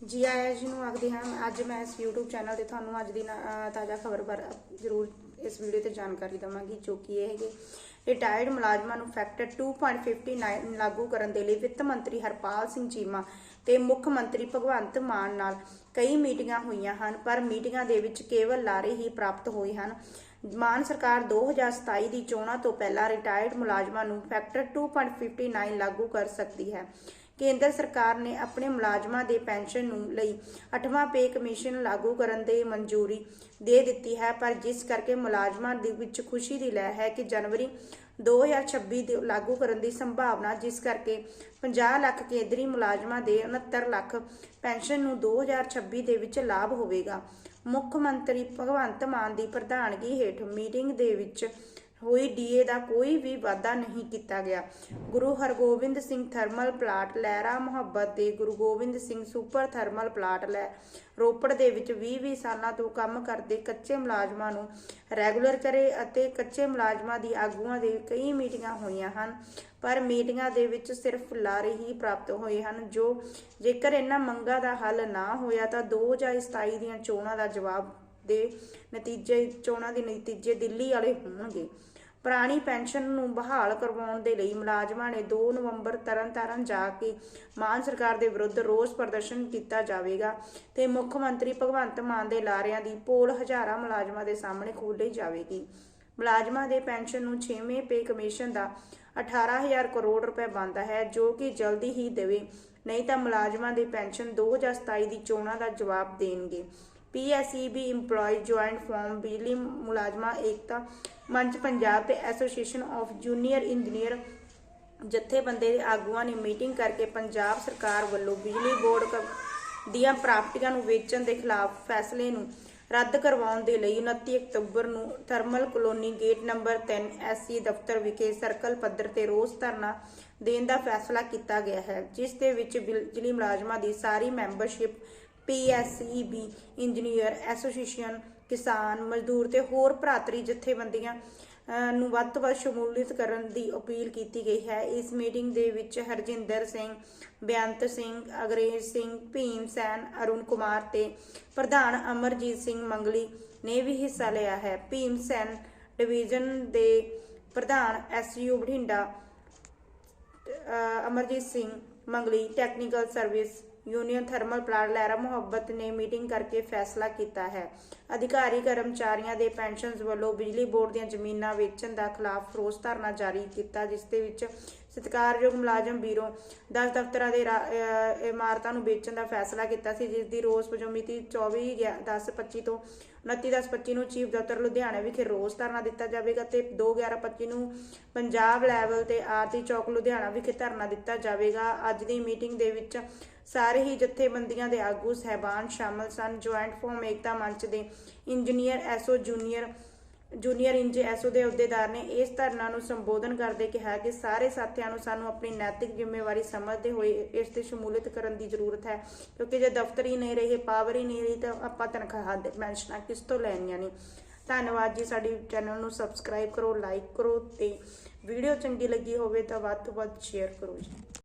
ਜੀ ਆਇਆਂ ਜੀ ਨੂੰ ਆਖਦੇ ਹਾਂ, ਅੱਜ ਮੈਂ ਇਸ YouTube ਚੈਨਲ ਤੇ ਤੁਹਾਨੂੰ ਅੱਜ ਦੀ ਤਾਜ਼ਾ ਖਬਰ ਬਾਰੇ ਜ਼ਰੂਰ ਇਸ ਵੀਡੀਓ ਤੇ ਜਾਣਕਾਰੀ ਦਵਾਂਗੀ, ਜੋ ਕਿ ਇਹ ਹੈਗੇ ਰਿਟਾਇਰਡ ਮੁਲਾਜ਼ਮਾਂ ਨੂੰ ਫੈਕਟਰ 2.59 ਲਾਗੂ ਕਰਨ ਦੇ ਲਈ ਵਿੱਤ ਮੰਤਰੀ ਹਰਪਾਲ ਸਿੰਘ ਚੀਮਾ ਤੇ ਮੁੱਖ ਮੰਤਰੀ ਭਗਵੰਤ ਮਾਨ ਨਾਲ ਕਈ ਮੀਟਿੰਗਾਂ ਹੋਈਆਂ ਹਨ, ਪਰ ਮੀਟਿੰਗਾਂ ਦੇ ਵਿੱਚ ਕੇਵਲ ਲਾਰੇ ਹੀ ਪ੍ਰਾਪਤ ਹੋਏ ਹਨ। ਮਾਨ ਸਰਕਾਰ 2027 ਦੀ ਚੋਣਾਂ ਤੋਂ ਪਹਿਲਾਂ ਰਿਟਾਇਰਡ ਮੁਲਾਜ਼ਮਾਂ ਨੂੰ ਫੈਕਟਰ 2.59 ਲਾਗੂ ਕਰ ਸਕਦੀ ਹੈ। ਕੇਂਦਰ ਸਰਕਾਰ ਨੇ ਆਪਣੇ ਮੁਲਾਜ਼ਮਾਂ ਦੇ ਪੈਨਸ਼ਨ ਨੂੰ ਲਈ 8ਵਾਂ ਪੇ ਕਮਿਸ਼ਨ ਲਾਗੂ ਕਰਨ ਦੇ ਮਨਜ਼ੂਰੀ ਦੇ ਦਿੱਤੀ ਹੈ, ਪਰ ਜਿਸ ਕਰਕੇ ਮੁਲਾਜ਼ਮਾਂ ਦੇ ਵਿੱਚ ਖੁਸ਼ੀ ਦੀ ਲਹਿਰ ਹੈ ਕਿ ਜਨਵਰੀ 2026 ਦੇ ਲਾਗੂ ਕਰਨ ਦੀ ਸੰਭਾਵਨਾ, ਜਿਸ ਕਰਕੇ 50 ਲੱਖ ਕੇਂਦਰੀ ਮੁਲਾਜ਼ਮਾਂ ਦੇ 69 ਲੱਖ ਪੈਨਸ਼ਨ ਨੂੰ 2026 ਦੇ ਵਿੱਚ ਲਾਭ ਹੋਵੇਗਾ। ਮੁੱਖ ਮੰਤਰੀ ਭਗਵੰਤ ਮਾਨ ਦੀ ਪ੍ਰਧਾਨਗੀ ਹੇਠ ਮੀਟਿੰਗ ਦੇ ਵਿੱਚ ਹੋਈ ਡੀਏ ਦਾ ਕੋਈ ਵੀ ਵਾਅਦਾ ਨਹੀਂ ਕੀਤਾ ਗਿਆ। ਗੁਰੂ ਹਰਗੋਬਿੰਦ ਸਿੰਘ ਥਰਮਲ ਪਲਾਟ ਲਹਿਰਾ ਮੁਹੱਬਤ ਦੇ Guru Gobind Singh super thermal plant ਲੈ ਰੋਪੜ ਦੇ ਵਿੱਚ 20-20 ਸਾਲਾਂ ਤੋਂ ਕੰਮ ਕਰਦੇ ਕੱਚੇ ਮੁਲਾਜ਼ਮਾਂ ਨੂੰ ਰੈਗੂਲਰ ਕਰੇ ਅਤੇ ਕੱਚੇ ਮੁਲਾਜ਼ਮਾਂ ਦੀ ਆਗੂਆਂ ਦੇ ਕਈ ਮੀਟਿੰਗਾਂ ਹੋਈਆਂ ਹਨ, ਪਰ ਮੀਟਿੰਗਾਂ ਦੇ ਵਿੱਚ ਸਿਰਫ ਲਾਰੇ ਹੀ ਪ੍ਰਾਪਤ ਹੋਏ ਹਨ, ਜੋ ਜੇਕਰ ਇਹਨਾਂ ਮੰਗਾਂ ਦਾ ਹੱਲ ਨਾ ਹੋਇਆ ਤਾਂ 2027 ਦੀਆਂ ਚੋਣਾਂ ਦਾ ਜਵਾਬ ਦੇ ਨਤੀਜੇ, ਚੋਣਾਂ ਦੇ ਨਤੀਜੇ ਦਿੱਲੀ ਵਾਲੇ ਹੋਣਗੇ। ਪੁਰਾਣੀ ਪੈਨਸ਼ਨ ਨੂੰ ਬਹਾਲ ਕਰਵਾਉਣ ਦੇ ਲਈ ਮੁਲਾਜ਼ਮਾਂ ਨੇ 2 ਨਵੰਬਰ ਤਰਨਤਾਰਨ ਜਾ ਕੇ ਮਾਨ ਸਰਕਾਰ ਦੇ ਵਿਰੁੱਧ ਰੋਸ ਪ੍ਰਦਰਸ਼ਨ ਕੀਤਾ ਜਾਵੇਗਾ ਤੇ ਮੁੱਖ ਮੰਤਰੀ ਭਗਵੰਤ ਮਾਨ ਦੇ ਲਾਰਿਆਂ ਦੀ ਪੋਲ ਹਜ਼ਾਰਾਂ ਮੁਲਾਜ਼ਮਾਂ ਦੇ ਸਾਹਮਣੇ ਖੋਲ੍ਹੀ ਜਾਵੇਗੀ। ਮੁਲਾਜ਼ਮਾਂ ਦੇ ਪੈਨਸ਼ਨ ਨੂੰ 6ਵੇਂ ਪੇ ਕਮਿਸ਼ਨ ਦਾ 18000 ਕਰੋੜ ਰੁਪਏ ਬਣਦਾ ਹੈ, ਜੋ ਕਿ ਜਲਦੀ ਹੀ ਦੇਵੇ, ਨਹੀਂ ਤਾਂ ਮੁਲਾਜ਼ਮਾਂ ਦੀ ਪੈਨਸ਼ਨ 2027 ਦੀ ਚੋਣਾਂ ਦਾ ਜਵਾਬ ਦੇਣਗੇ। ਪੀਐਸਈਬੀ EMPLOYE ਜੁਆਇੰਟ ਫਾਰਮ ਬਿਜਲੀ ਮੁਲਾਜ਼ਮਾਂ ਏਕਤਾ ਮੰਚ ਪੰਜਾਬ ਤੇ ਐਸੋਸੀਏਸ਼ਨ ਆਫ ਜੂਨੀਅਰ ਇੰਜੀਨੀਅਰ ਜਥੇਬੰਦੀ ਦੇ ਆਗੂਆਂ ਨੇ ਮੀਟਿੰਗ ਕਰਕੇ ਪੰਜਾਬ ਸਰਕਾਰ ਵੱਲੋਂ ਬਿਜਲੀ ਬੋਰਡ ਦੀਆਂ ਪ੍ਰਾਪਤੀਆਂ ਨੂੰ ਵੇਚਣ ਦੇ ਖਿਲਾਫ ਫੈਸਲੇ ਨੂੰ ਰੱਦ ਕਰਵਾਉਣ ਦੇ ਲਈ 29 ਅਕਤੂਬਰ ਨੂੰ thermal colony gate number 3 SC ਦਫ਼ਤਰ ਵਿਖੇ ਸਰਕਲ ਪੱਧਰ ਤੇ ਰੋਸ ਧਰਨਾ ਦੇਣ ਦਾ ਫੈਸਲਾ ਕੀਤਾ ਗਿਆ ਹੈ, ਜਿਸ ਦੇ ਵਿੱਚ ਬਿਜਲੀ ਮੁਲਾਜ਼ਮਾਂ ਦੀ ਸਾਰੀ ਮੈਂਬਰਸ਼ਿਪ ਪੀਐਸਈਬੀ ਇੰਜੀਨੀਅਰ ਐਸੋਸੀਏਸ਼ਨ, ਕਿਸਾਨ, ਮਜ਼ਦੂਰ ਤੇ ਹੋਰ ਭਰਾਤਰੀ ਜਥੇਬੰਦੀਆਂ ਨੂੰ ਵੱਧ ਤੋਂ ਵੱਧ ਸ਼ਮੂਲੀਅਤ ਕਰਨ ਦੀ ਅਪੀਲ ਕੀਤੀ ਗਈ ਹੈ। ਇਸ ਮੀਟਿੰਗ ਦੇ ਵਿੱਚ ਹਰਜਿੰਦਰ ਸਿੰਘ, ਬੇਅੰਤ ਸਿੰਘ, ਅਗਰੇਜ ਸਿੰਘ, ਭੀਮ ਸੈਨ, ਅਰੁਣ ਕੁਮਾਰ ਤੇ ਪ੍ਰਧਾਨ ਅਮਰਜੀਤ ਸਿੰਘ ਮੰਗਲੀ ਨੇ ਵੀ ਹਿੱਸਾ ਲਿਆ ਹੈ। ਭੀਮ ਸੈਨ ਡਿਵੀਜ਼ਨ ਦੇ ਪ੍ਰਧਾਨ S U Bathinda Amarjit Singh Mangli, technical service union thermal plant Lehra Mohabbat ਨੇ ਮੀਟਿੰਗ ਕਰਕੇ ਫੈਸਲਾ ਕੀਤਾ ਹੈ। ਅਧਿਕਾਰੀ ਕਰਮਚਾਰੀਆਂ ਦੇ ਪੈਨਸ਼ਨਸ ਵੱਲੋਂ ਬਿਜਲੀ ਬੋਰਡ ਦੀਆਂ ਜ਼ਮੀਨਾਂ ਵੇਚਣ ਦਾ ਖਿਲਾਫ ਰੋਸ ਧਰਨਾ ਜਾਰੀ ਕੀਤਾ, ਜਿਸ ਦੇ ਵਿੱਚ ਸਤਿਕਾਰਯੋਗ ਮੁਲਾਜ਼ਮ ਬੀਰੋ 10 ਦਫ਼ਤਰਾਂ ਦੇ ਇਮਾਰਤਾਂ ਨੂੰ ਵੇਚਣ ਦਾ ਫੈਸਲਾ ਕੀਤਾ ਸੀ ਜਿਸ ਦੀ ਰੋਸ ਵਜੋਂ ਮਿਤੀ 24 10/25 ਤੋਂ 29/10/25 ਨੂੰ ਚੀਫ ਦਫ਼ਤਰ ਲੁਧਿਆਣਾ ਵਿਖੇ ਰੋਸ ਧਰਨਾ ਦਿੱਤਾ ਜਾਵੇਗਾ ਤੇ 2/11/25 ਨੂੰ ਪੰਜਾਬ ਲੈਵਲ ਤੇ ਆਰਤੀ ਚੌਕ ਲੁਧਿਆਣਾ ਵਿਖੇ ਧਰਨਾ ਦਿੱਤਾ ਜਾਵੇਗਾ। ਅੱਜ ਦੀ ਮੀਟਿੰਗ ਦੇ ਵਿੱਚ ਸਾਰੇ ਹੀ ਜਥੇਬੰਦੀਆਂ ਦੇ ਆਗੂ ਸਹਿਬਾਨ ਸ਼ਾਮਲ ਸਨ। ਜੁਆਇੰਟ ਫੋਰਮ ਏਕਤਾ ਮੰਚ ਦੇ ਇੰਜੀਨੀਅਰ, ਐਸਓ, ਜੂਨੀਅਰ ਜੂਨੀਅਰ ਇੰਜ ਐਸਓ ਦੇ ਅਹੁਦੇਦਾਰ ਨੇ ਇਸ ਧਰਨਾ ਨੂੰ ਸੰਬੋਧਨ ਕਰਦੇ ਕਿਹਾ ਕਿ ਸਾਰੇ ਸਾਥੀਆਂ ਨੂੰ ਸਾਨੂੰ ਆਪਣੀ ਨੈਤਿਕ ਜ਼ਿੰਮੇਵਾਰੀ ਸਮਝਦੇ ਹੋਏ ਇਸ ਤੇ ਸ਼ਮੂਲੀਅਤ ਕਰਨ ਦੀ ਜ਼ਰੂਰਤ ਹੈ, ਕਿਉਂਕਿ ਜੇ ਦਫ਼ਤਰ ਹੀ ਨਹੀਂ ਰਹੇ, ਪਾਵਰ ਹੀ ਨਹੀਂ ਰਹੀ ਤਾਂ ਆਪਾਂ ਤਨਖਾਹਾਂ ਦੇ, ਪੈਨਸ਼ਨਾਂ ਕਿਸ ਤੋਂ ਲੈਣੀਆਂ ਨੇ। ਧੰਨਵਾਦ ਜੀ ਸਾਡੀ ਚੈਨਲ ਨੂੰ ਸਬਸਕ੍ਰਾਈਬ ਕਰੋ, ਲਾਈਕ ਕਰੋ ਤੇ ਵੀਡੀਓ ਚੰਗੀ ਲੱਗੀ ਹੋਵੇ ਤਾਂ ਵੱਧ ਤੋਂ ਵੱਧ ਸ਼ੇਅਰ ਕਰੋ ਜੀ।